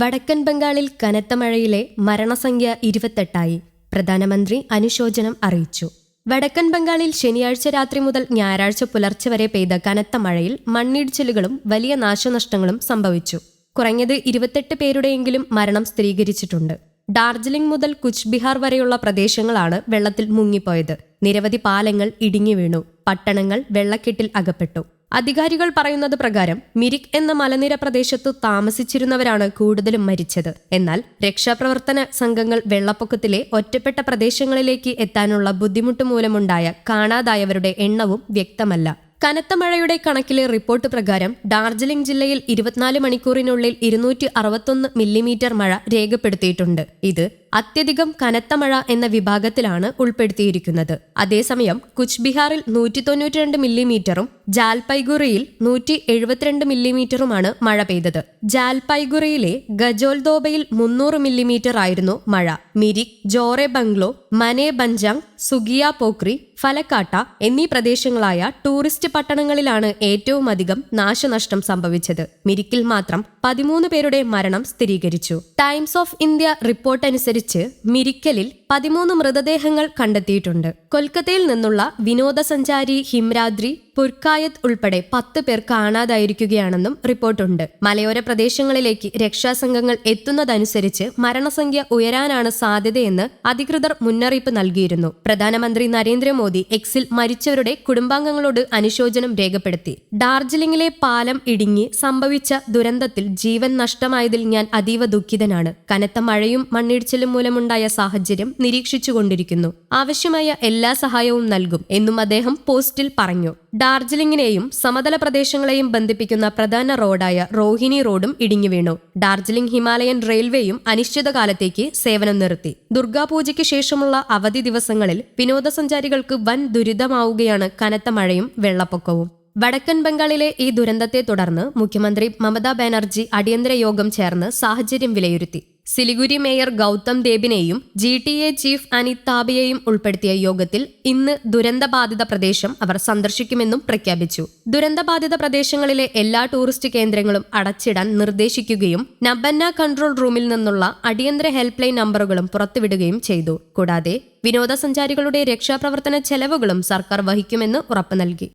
വടക്കൻ ബംഗാളിൽ കനത്ത മഴയിലെ മരണസംഖ്യ ഇരുപത്തെട്ടായി. പ്രധാനമന്ത്രി അനുശോചനം അറിയിച്ചു. വടക്കൻ ബംഗാളിൽ ശനിയാഴ്ച രാത്രി മുതൽ ഞായറാഴ്ച പുലർച്ചെ വരെ പെയ്ത കനത്ത മഴയിൽ മണ്ണിടിച്ചിലുകളും വലിയ നാശനഷ്ടങ്ങളും സംഭവിച്ചു. കുറഞ്ഞത് ഇരുപത്തെട്ട് പേരുടെയെങ്കിലും മരണം സ്ഥിരീകരിച്ചിട്ടുണ്ട്. ഡാർജിലിംഗ് മുതൽ കുച്ച് ബിഹാർ വരെയുള്ള പ്രദേശങ്ങളാണ് വെള്ളത്തിൽ മുങ്ങിപ്പോയത്. നിരവധി പാലങ്ങൾ ഇടിഞ്ഞു വീണു. പട്ടണങ്ങൾ വെള്ളക്കെട്ടിൽ അകപ്പെട്ടു. അധികാരികൾ പറയുന്നത് പ്രകാരം മിരിക് എന്ന മലനിര പ്രദേശത്തു താമസിച്ചിരുന്നവരാണ് കൂടുതലും മരിച്ചത്. എന്നാൽ രക്ഷാപ്രവർത്തന സംഘങ്ങൾ വെള്ളപ്പൊക്കത്തിലെ ഒറ്റപ്പെട്ട പ്രദേശങ്ങളിലേക്ക് എത്താനുള്ള ബുദ്ധിമുട്ട് മൂലമുണ്ടായ കാണാതായവരുടെ എണ്ണവും വ്യക്തമല്ല. കനത്ത മഴയുടെ കണക്കിലെ റിപ്പോർട്ട് പ്രകാരം ഡാർജിലിംഗ് ജില്ലയിൽ ഇരുപത്തിനാല് മണിക്കൂറിനുള്ളിൽ ഇരുന്നൂറ്റി അറുപത്തൊന്ന് മില്ലിമീറ്റർ മഴ രേഖപ്പെടുത്തിയിട്ടുണ്ട്. ഇത് അത്യധികം കനത്ത മഴ എന്ന വിഭാഗത്തിലാണ് ഉൾപ്പെടുത്തിയിരിക്കുന്നത്. അതേസമയം കുച്ച് ബിഹാറിൽ നൂറ്റി തൊണ്ണൂറ്റിരണ്ട് മില്ലിമീറ്ററും ജാൽപൈഗുറിയിൽ നൂറ്റി എഴുപത്തിരണ്ട് മില്ലിമീറ്ററുമാണ് മഴ പെയ്തത്. ജാൽപൈഗുറിയിലെ ഗജോൽദോബയിൽ മുന്നൂറ് മില്ലിമീറ്റർ ആയിരുന്നു മഴ. മിരിക് ജോറെ ബംഗ്ലോ മനെ ബഞ്ചാങ് സുഗിയ പോക്രി ഫലക്കാട്ട എന്നീ പ്രദേശങ്ങളായ ടൂറിസ്റ്റ് പട്ടണങ്ങളിലാണ് ഏറ്റവും അധികം നാശനഷ്ടം സംഭവിച്ചത്. മിരിക്കിൽ മാത്രം പതിമൂന്ന് പേരുടെ മരണം സ്ഥിരീകരിച്ചു. ടൈംസ് ഓഫ് ഇന്ത്യ റിപ്പോർട്ട് അനുസരിച്ച് മിരിക്കലിൽ പതിമൂന്ന് മൃതദേഹങ്ങൾ കണ്ടെത്തിയിട്ടുണ്ട്. കൊൽക്കത്തയിൽ നിന്നുള്ള വിനോദസഞ്ചാരി ഹിംരാദ്രി പുർക്കായത്ത് ഉൾപ്പെടെ പത്ത് പേർ കാണാതായിരിക്കുകയാണെന്നും റിപ്പോർട്ടുണ്ട്. മലയോര പ്രദേശങ്ങളിലേക്ക് രക്ഷാസംഘങ്ങൾ എത്തുന്നതനുസരിച്ച് മരണസംഖ്യ ഉയരാനാണ് സാധ്യതയെന്ന് അധികൃതർ മുന്നറിയിപ്പ് നൽകിയിരുന്നു. പ്രധാനമന്ത്രി നരേന്ദ്രമോദി എക്സിൽ മരിച്ചവരുടെ കുടുംബാംഗങ്ങളോട് അനുശോചനം രേഖപ്പെടുത്തി. ഡാർജിലിംഗിലെ പാലം ഇടിഞ്ഞ് സംഭവിച്ച ദുരന്തത്തിൽ ജീവൻ നഷ്ടമായതിൽ ഞാൻ അതീവ ദുഃഖിതനാണ്. കനത്ത മഴയും മണ്ണിടിച്ചിലും മൂലമുണ്ടായ സാഹചര്യം നിരീക്ഷിച്ചുകൊണ്ടിരിക്കുന്നു. ആവശ്യമായ എല്ലാ സഹായവും നൽകും എന്നും അദ്ദേഹം പോസ്റ്റിൽ പറഞ്ഞു. ഡാർജിലിംഗിനെയും സമതല പ്രദേശങ്ങളെയും ബന്ധിപ്പിക്കുന്ന പ്രധാന റോഡായ റോഹിണി റോഡും ഇടിഞ്ഞു വീണു. ഡാർജിലിംഗ് ഹിമാലയൻ റെയിൽവേയും അനിശ്ചിതകാലത്തേക്ക് സേവനം നിർത്തി. ദുർഗാപൂജയ്ക്ക് ശേഷമുള്ള അവധി ദിവസങ്ങളിൽ വിനോദസഞ്ചാരികൾക്ക് വൻ ദുരിതമാവുകയാണ് കനത്ത മഴയും വെള്ളപ്പൊക്കവും. വടക്കൻ ബംഗാളിലെ ഈ ദുരന്തത്തെ തുടർന്ന് മുഖ്യമന്ത്രി മമതാ ബാനർജി അടിയന്തര യോഗം ചേർന്ന് സാഹചര്യം വിലയിരുത്തി. Siliguri mayor Gautam ദേബിനെയും G T A chief Anit താബിയെയും ഉൾപ്പെടുത്തിയ യോഗത്തിൽ ഇന്ന് ദുരന്തബാധിത പ്രദേശം അവർ സന്ദർശിക്കുമെന്നും പ്രഖ്യാപിച്ചു. ദുരന്തബാധിത പ്രദേശങ്ങളിലെ എല്ലാ ടൂറിസ്റ്റ് കേന്ദ്രങ്ങളും അടച്ചിടാൻ നിർദ്ദേശിക്കുകയും നബന്ന കൺട്രോൾ റൂമിൽ നിന്നുള്ള അടിയന്തര ഹെൽപ്പ് ലൈൻ നമ്പറുകളും പുറത്തുവിടുകയും ചെയ്തു. കൂടാതെ വിനോദസഞ്ചാരികളുടെ രക്ഷാപ്രവർത്തന ചെലവുകളും സർക്കാർ വഹിക്കുമെന്ന് ഉറപ്പു നൽകി.